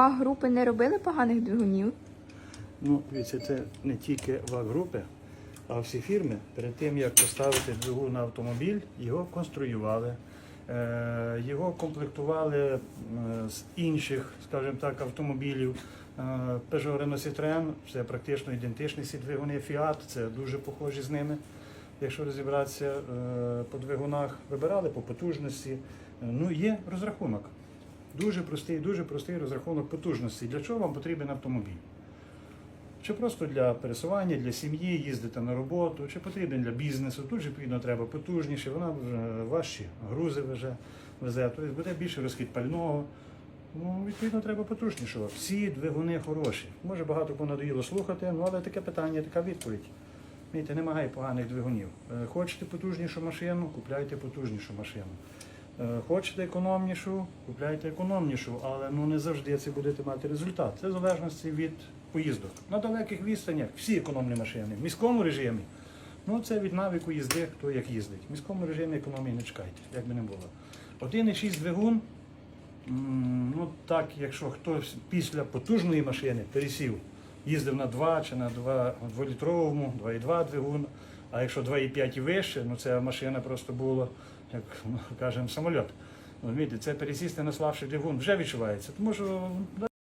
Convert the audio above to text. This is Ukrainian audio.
А групи не робили поганих двигунів? Ну, дивіться, це не тільки ВАГ-групи, а всі фірми перед тим, як поставити двигун на автомобіль, його конструювали, е, його комплектували з інших, скажімо так, автомобілів. Е, Peugeot Renault Citroën – це практично ідентичні ці двигуни Fiat, це дуже похожі з ними. Якщо розібратися е, по двигунах, вибирали по потужності. Ну, є розрахунок. Дуже простий, дуже простий розрахунок потужності. Для чого вам потрібен автомобіль? Чи просто для пересування, для сім'ї, їздити на роботу, чи потрібен для бізнесу. Тут же відповідно треба потужніше, вона вже важчі грузи вже везе, тобто буде більше розхід пального. Ну, відповідно, треба потужнішого. Всі двигуни хороші. Може багато кому надоїло слухати, ну але таке питання, така відповідь. Знаєте, немає поганих двигунів. Е, Хочете потужнішу машину, купляйте потужнішу машину. Е, Хочете економнішу, купляйте економнішу, але ну не завжди це будете мати результат. Це в залежності від поїздок. На далеких відстанях всі економні машини. В міському режимі. Ну це від навику їзди, хто як їздить. В міському режимі економії не чекайте, як би не було. 1,6 двигун. Ну так, якщо хтось після потужної машини пересів, їздив на 2 чи на 2 2-літровому, 2,2 двигун, а якщо 2,5 і вище, ну ця машина просто була, як ну, кажемо, самоліт. Розумієте, це пересісти на слабший двигун вже відчувається. Тому що